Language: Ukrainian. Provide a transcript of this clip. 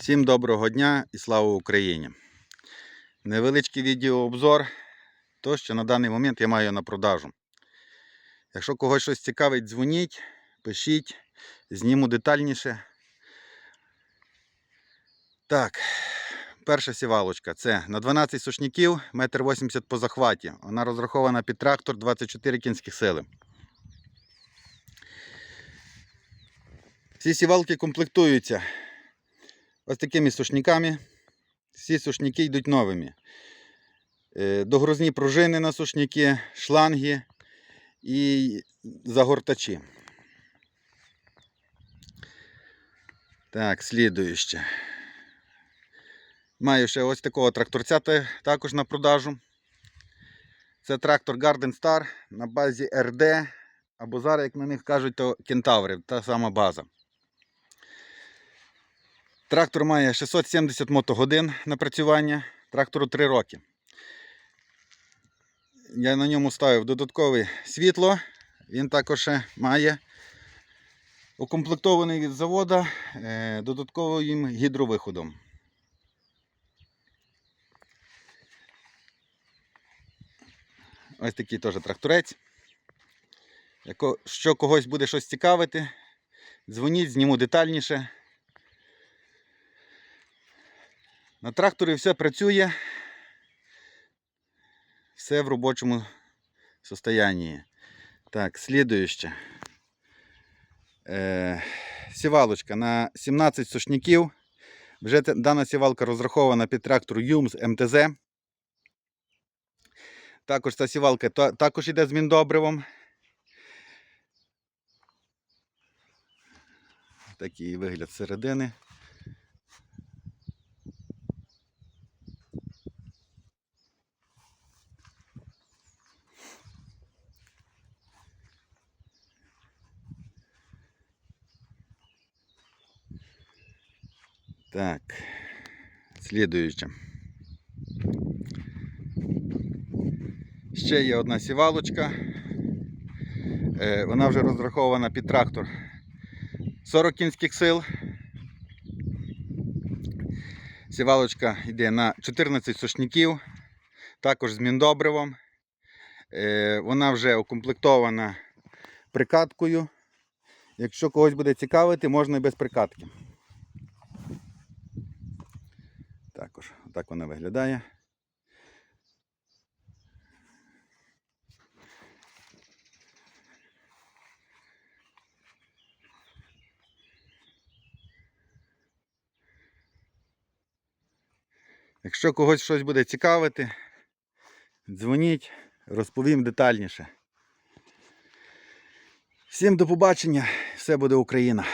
Всім доброго дня і слава Україні! Невеличкий відеообзор, то, що на даний момент я маю на продажу. Якщо когось щось цікавить, дзвоніть, пишіть, зніму детальніше. Так, перша сівалочка це на 12 сушників, 1,80 м по захваті. Вона розрахована під трактор 24 кінських сили. Всі сівалки комплектуються ось такими сушниками. Всі сушники йдуть новими. Е, Догрузні пружини на сушники, шланги і загортачі. Так, слідуюче. Маю ще ось такого тракторця також на продажу. Це трактор Garden Star на базі RD, або зараз, як на них кажуть, то кентаври, та сама база. Трактор має 670 мотогодин напрацювання, трактору 3 роки. Я на ньому ставив додаткове світло. Він також має укомплектований від заводу е, додатковим гідровиходом. Ось такий теж тракторець. Яко- Що когось буде щось цікавити, дзвоніть, зніму детальніше. На тракторі все працює. Все в робочому состоянні. Так, слідуюче. Е, сівалочка на 17 сушників. Вже дана сівалка розрахована під трактор Юмс МТЗ. Також ця сівалка та- також йде з міндобривом. Такий вигляд середини. Так, слідуюче. Ще є одна сівалочка. Е, Вона вже розрахована під трактор 40 кінських сил. Сівалочка йде на 14 сушників, також з міндобривом. Е, Вона вже укомплектована прикаткою. Якщо когось буде цікавити, можна і без прикатки. Також так вона виглядає. Якщо когось щось буде цікавити, дзвоніть, розповім детальніше. Всім до побачення, все буде Україна!